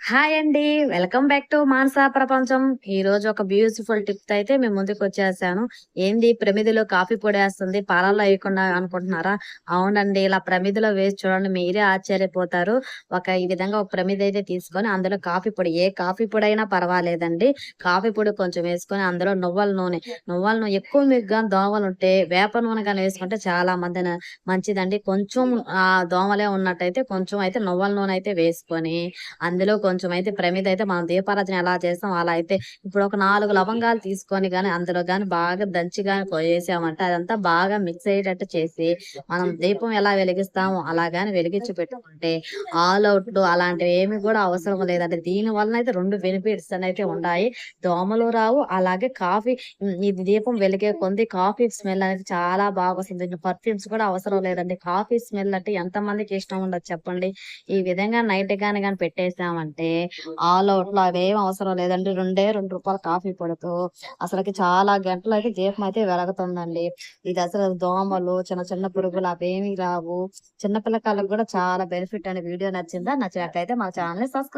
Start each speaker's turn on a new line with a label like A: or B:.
A: Hi అండి. Welcome back to Manasa ప్రపంచం. ఈ రోజు ఒక బ్యూటిఫుల్ టిప్ అయితే మేము ముందుకు వచ్చేసాను. ఏంది? ప్రమిదిలో కాఫీ పొడి వేస్తుంది. పాలల్లో వేయకుండా అనుకుంటున్నారా? అవునండి. ఇలా ప్రమిదిలో వేసి చూడండి. మీరే ఆశ్చర్యపోతారు. ఒక ఈ విధంగా ఒక ప్రమిది అయితే తీసుకొని అందులో కాఫీ పొడి ఏ కాఫీ పొడి అయినా పర్వాలేదండి. కాఫీ పొడి కొంచెం వేసుకొని అందులో నువ్వుల నూనె నువ్వుల నూనె ఎక్కువ మీకు కానీ దోమలు ఉంటే వేప నూనె కానీ వేసుకుంటే చాలా మంది మంచిదండి. కొంచెం ఆ దోమలే ఉన్నట్టయితే కొంచెం అయితే నువ్వుల నూనె అయితే వేసుకొని అందులో కొంచెం అయితే ప్రమిద అయితే మనం దీపారాధన ఎలా చేస్తాం అలా అయితే ఇప్పుడు ఒక నాలుగు లవంగాలు తీసుకొని గాని అందులో కానీ బాగా దంచి గాని పోయేసామంటే అదంతా బాగా మిక్స్ అయ్యేటట్టు చేసి మనం దీపం ఎలా వెలిగిస్తామో అలా కానీ వెలిగించి పెట్టుకుంటే ఆల్ అవుట్లు అలాంటివి ఏమి కూడా అవసరం లేదంటే దీని వలన అయితే రెండు బెనిఫిట్స్ అయితే ఉన్నాయి దోమలు రావు అలాగే కాఫీ ఈ దీపం వెలిగే కొంది కాఫీ స్మెల్ అనేది చాలా బాగా వస్తుంది. పర్ఫ్యూమ్స్ కూడా అవసరం లేదండి. కాఫీ స్మెల్ అంటే ఎంత మందికి ఇష్టం ఉండదు చెప్పండి. ఈ విధంగా నైట్ గాని కానీ పెట్టేసామంటే ఆల్ అవుట్లో అవేం అవసరం లేదండి. రెండే రెండు రూపాయల కాఫీ పొడితో అసలుకి చాలా గంటలు అయితే దీపం అయితే వెలుగుతుందండి. ఇది అసలు దోమలు చిన్న చిన్న పురుగులు అవేమి రావు. చిన్న పిల్లకాయలకు కూడా చాలా బెనిఫిట్ అనే వీడియో నచ్చిందా? నచ్చినట్లయితే మా ఛానల్ని సబ్స్క్రైబ్